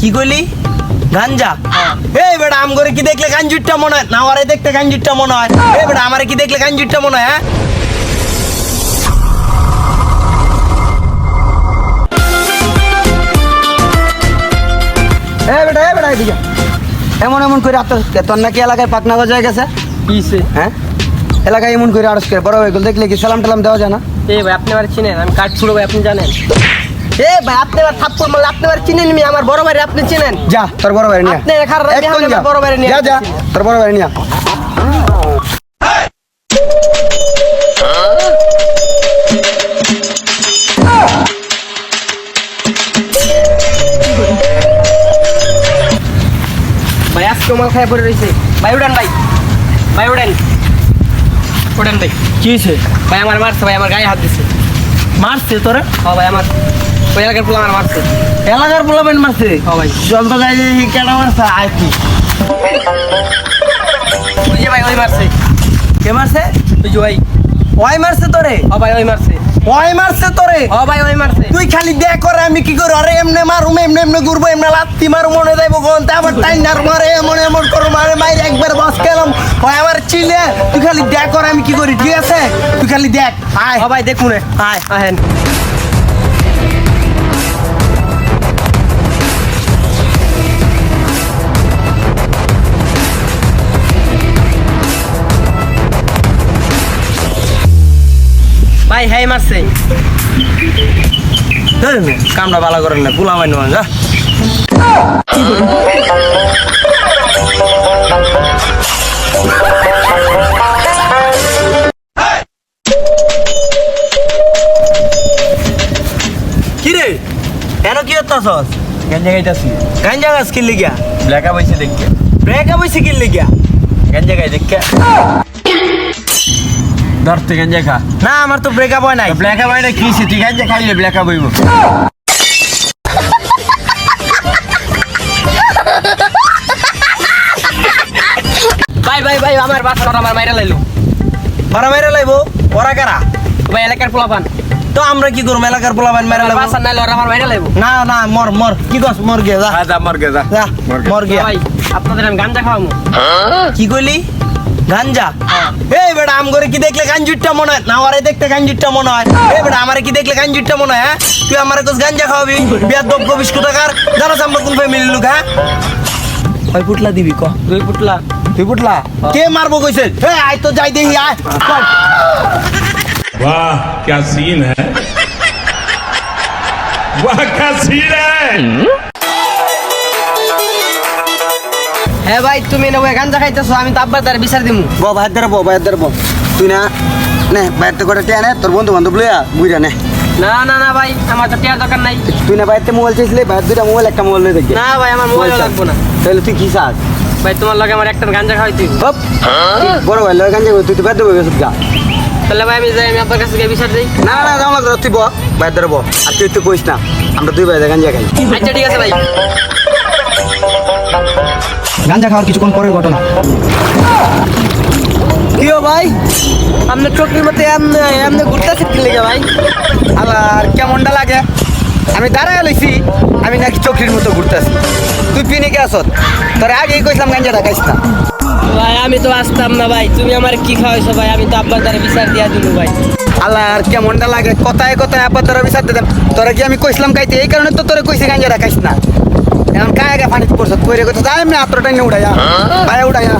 কি কইলি? গাঞ্জা? এই বেটা আম করে কি দেখলে গাঞ্জুরটা মনে হয়? না ওরে দেখতে গাঞ্জুরটা মনে হয়। এই বেটা আমারে কি দেখলে গাঞ্জুরটা মনে হয় হ্যাঁ? এ বেটা এ বেটা এদিকে এমন এমন করে আত্ম তোর নাকি এলাকায় পাকনা গজা হয়ে গেছে? কিসে? হ্যাঁ? এলাকায় এমন করে আড়স করে। বড় হয়ে গেল। দেখলে কি সালাম টালাম দেওয়া যায় না? এ ভাই আপনি আমার চিনেন আমি কাঠ ছুড়ো ভাই আপনি জানেন। এ ভাই আপনি মারলে আপনি আমার চিনেন নি আমার বড় ভাই আপনি চিনেন? যা তোর বড় ভাই নিয়ে আপনি এখানে যা। বড় ভাইরে নিয়ে যা যা তোর বড় ভাই নিয়ে ভাই আজকে মাল খাই পড়ে রয়েছে ভাই উড়ান ভাই। ভাই উড়ান। উড়ান ভাই। কি হয়েছে ভাই আমার মারছে ভাই আমার গায়ে হাত দিছে। মারছে তোরে? ও ভাই আমার ওই এলাকার ফুল আমার মারছে। এলাকার পোলাবেন মারছে? ও ভাই। তো যাই দেখি কেন মারছে আর কি। ওই যে ভাই ওই মারছে। কে মারছে? ওই যে ভাই। ওই মারছে তোরে? ও ভাই ওই মারছে। ওই মারছে তোরে? ও ভাই ওই মারছে। তুই খালি দেখ করে আমি কি করব আরে এমনে মারুম এমনে এমনে ঘুরবো এমনে লাত্তি মারু মনে যাইবো কোন আবার টাইনার মারে এমন এমন করো মারে মাইরে একবার বস গেলাম হয় আমার চিলে তুই খালি দেখ করে আমি কি করি? ঠিক আছে? তুই খালি দেখ আয়। ও ভাই দেখুন আয়। আহেন। ভাই হ্যাঁ মারছে। কামটা ভালো করেন না গুলাম আইন যা। কি রে? এন কি হতাছস গাঞ্জা খাইতাছি। গাঞ্জা গাছ কিনলি গিয়া? ব্ল্যাকা বইছে দেখকে ব্রেকা বসে কিনলি গিয়া? গাঞ্জা খাই দেখকে ধরতে গাঞ্জা খা। না আমার তো ব্রেকআপ হয় নাই। ব্ল্যাকা বইটা কি তুই গাঞ্জা খাইলে ব্ল্যাকা বইব ভাই ভাই ভাই আমার বাসা আমার মাইরা লাইলো। ওরা মেরে লাইবো? ওরা কারা? ভাই এলাকার পোলা পান তো আমরা কি করব? এলাকার পোলাবেন মেরে লাইবো? বাসা নাইলে ওরা আমার মাইরা লাইবো। না না মর মর। কি কস মর গিয়া যা। যা মর গে যা। যা মর গে। ভাই আপনাদের আমি গাঞ্জা খাওয়াবো কি কইলি? গাঞ্জা এই বেটা আম করে কি দেখলে গাঞ্জুরটা মনে হয় না ওরে দেখতে গাঞ্জুরটা মনে হয় এই বেটা আমারে কি দেখলে গাঞ্জুরটা মনে হয় হ্যাঁ? তুই আমারে কোস গাঞ্জা খাওয়াবি বিয়ার দ্রব্য বিস্কুট টাকার জানাস আমরা কোন ফ্যামিলির লোক হ্যাঁ কয় ফুটলা দিবি ক দুই পুটলা তুই ফুটলা কে মারবো কইছে হে আয় তো যাই দেখি আয় চল। वाह क्या सीन है वाह क्या सीन है হ্যাঁ ভাই তুমি না ওই গাঞ্জা খাইতেছো আমি তো আব্বার দ্বারা বিচার দিমু। ব ভাইয়ের দ্বারা ব ভাইয়ের দ্বারা ব। তুই না নে ভাইয়ের তো করে টিয়া নে তোর বন্ধু বান্ধব লইয়া বুঝা নে। না না না ভাই আমার তো টিয়ার দরকার নাই। তুই না ভাইয়ের মোবাইল চাইছিলে ভাইয়ের দুইটা মোবাইল একটা মোবাইল নিয়ে দেখি না ভাই আমার মোবাইল লাগবো না। তাহলে তুই কি চাস? ভাই তোমার লাগে আমার একটা গাঞ্জা খাওয়াইতে হইবো। হপ। বড় ভাই লয় গাঞ্জা তুই তো বেদ দেবে গেছিস গা। তাহলে ভাই আমি যাই আমি আব্বার কাছে গিয়ে বিচার দিই। না না যাও না তুই ব আর তুই তো কইস না আমরা দুই ভাই গাঞ্জা খাই। আচ্ছা ঠিক আছে ভাই। গাঞ্জা খাওয়ার কিছুক্ষণ পরের ঘটনা। কিও ভাই? আপনি চোখের মধ্যে এমনি এমনি ঘুরতেছে কি লেগে ভাই। আর কেমনটা লাগে? আমি দাঁড়ায় লইছি, আমি নাকি চোখের মতো ঘুরতেছি তুই পিনে কে আসত? তোর আগেই কইছিলাম গাঞ্জা খাইস না। ভাই আমি তো আসতাম না ভাই। তুমি আমার কি খাওয়াইছো ভাই? আমি তো আব্বার দ্বারা বিচার দিয়া দিল ভাই। আল্লাহ আর কেমনটা লাগে? কথায় কথায় আব্বার দ্বারা বিচার দিতাম তোরা কি আমি কইছিলাম খাইতে এই কারণে তো তোরা কইছি গাঞ্জা রাখাইস না। এখন কায় আগে পানি পড়ছ? কইরে কইতে যাই আমি আত্রটা নিয়ে উড়াইয়া ভাই উড়াইয়া